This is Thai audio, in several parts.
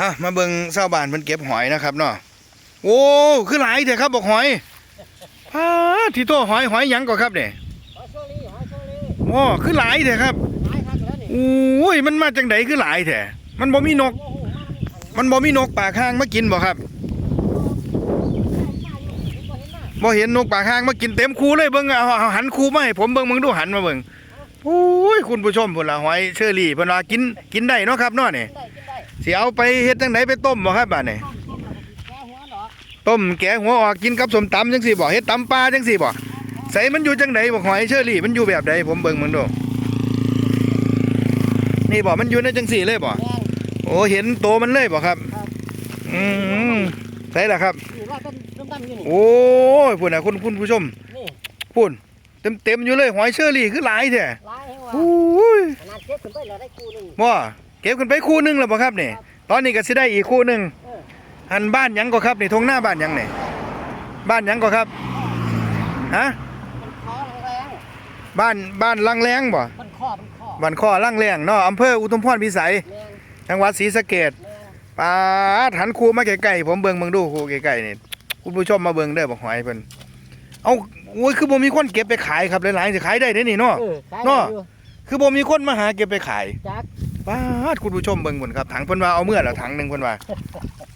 ฮะมาเบิ่งชาวบ้านเพิ่นเก็บหอยนะครับเนาะโอ้คือหลายแท้ครับบอกหอยพาที่โตหอยหอยหยังก่อครับเนี่ยหอยโซลีหอยโซลีโอ้คือหลายแท้ครับหลายครั้งแล้วนี่โอ้ยมันมาจังไดคือหลายแท้มันบ่มีนกโอ้โหมามันบ่มีนกปากข้างมากินบ่ครับบ่เห็นหน้าบ่เห็นนกปากข้างมากินเต็มคูเลยเบิ่งเอาเอาหันคูมาให้ผมเบิ่งมึงดูหันมาเบิ่งโอ้ยคุณผู้ชมพุ่นละหอยเชอรี่เพิ่นว่ากินกินได้เนาะครับเนาะนี่ได้กินได้สิเอาไปเฮ็ดจังไดไปต้มบ่ครับบัดนี้ต้มต้มแล้วก็แกะหัวดอกต้มแกะหัวออกกินกับส้มตำจังซี่บ่เฮ็ดตำปลาจังซี่บ่ใส่มันอยู่จังไดบ่หอยเชอรี่มันอยู่แบบใดผมเบิ่งมึงดูนี่บ่มันอยู่ในจังซี่เลยบ่แม่นโอ้เห็นโตมันเลยบ่ครับครับอืมใส่ล่ะครับ นี่ว่าต้นต้นดำอยู่นี่โอ้ยพุ่นน่ะคุณคุณผู้ชมนี่พุ่น เต็มๆอยู่เลยหอยเชอรี่คือหลายแท้หลายแห่งว่าโอ้ยขนาดเก็บขึ้นไปแล้วได้คู่หนึงบ่เก็บกันไปคู่หนึงแล้วบ่ครับนี่ตอนนี้ก็สิได้อีกคู่หนึงเอออันบ้านหยังก็ครับนี่ทงหน้าบ้านหยังนี่บ้านหยังก็ครับฮะมันคอแรงบ้านบ้านลังแรงบ่ๆมันคอมันคอบ้านข้อลังแรงเนาะอำเภออุทุมพรพิสัยแม่นจังหวัดศรีสะเกษ แม่นปาดหันครูมาใกล้ๆผมเบิ่งเบิ่งดูครูใกล้ๆนี่คุณผู้ชมมาเบิ่งเด้อบอกหอยเพิ่น เอาโอ้ยคือบ่มีคนเก็บไปขายครับหลายๆสิขายได้เด้อนี่เนาะ เออขายเนาะได้อยู่คือบ่มีคนมาหาเก็บไปขายจักปาดคุณผู้ชมเบิ่งพุ่นครับถังเพิ่นว่าเอาเมื่อแล้วถังหนึงเพิ่นว่า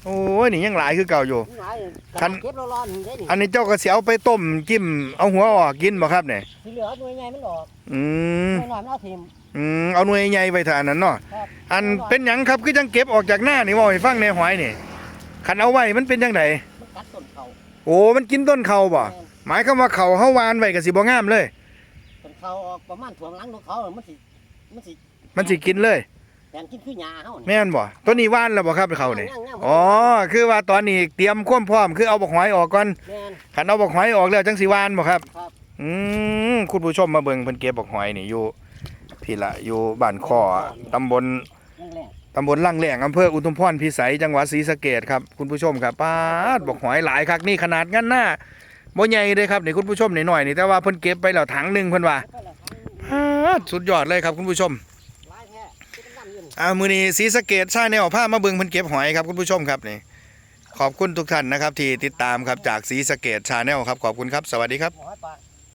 โอ้ยนี่ยังหลายคือเก่าอยู่ หลายคัน เก็บร้อนๆได้นี่อันนี้เจ้าก็สิเอาไปต้มจิ้มเอาหัวออกกินบ่ครับเนี่ยที่เหลือหน่วยใหญ่มันออกอืมหน่อยๆมันเอาทิ่ม อืมเอาหน่วยใหญ่ไปเถอะอันนั้นเนาะครับ อันเป็นหยังครับคือจังเก็บออกจากหน้านี่เว่าให้ฟังในหอยนี่คันเอาไว้มันเป็นจังไดมันกัดต้นเขาโอ้มันกินต้นเขาบ่แม่น หมายความว่าเขาเฮาวานไว้ก็สิบ่งามเลยต้นเขาออกประมาณถ่วงหลังของเขามันสิมันสิมันสิกินเลย แทนกินคือหญ้าเฮานี่แม่นบ่ตัวนี้วานแล้วบ่ครับเขานี่ยังๆอ๋อคือว่าตอนนี้เตรียมความพร้อมคือเอาบักหอยออกก่อนแม่น คันเอาบักหอยออกแล้วจังสิวานบ่ครับครับ อืมคุณผู้ชมมาเบิ่งเพิ่นเก็บบักหอยนี่อยู่พี่ละอยู่บ้านข้อตำบล นั่นแหละตำบลลังแหลงอำเภออุทุมพรพิสัยจังหวัดศรีสะเกดครับ คุณผู้ชมครับป้าดบอกหอยหลายคักนี่ขนาดงั้นหน้า บ่ใหญ่เลยครับนี่คุณผู้ชมนี่หน่อยนี่แต่ว่าเพิ่นเก็บไปแล้วถังหนึ่งเพิ่นว่าไปแล้วป้าสุดยอดเลยครับคุณผู้ชมอ่ามือนี้สีสะเกดชาแนลพามาเบิงเพิ่นเก็บหอยครับคุณผู้ชมครับนี่ขอบคุณทุกท่านนะครับที่ติดตามครับจากสีสะเกดชาแนลครับขอบคุณครับ สวัสดีครับ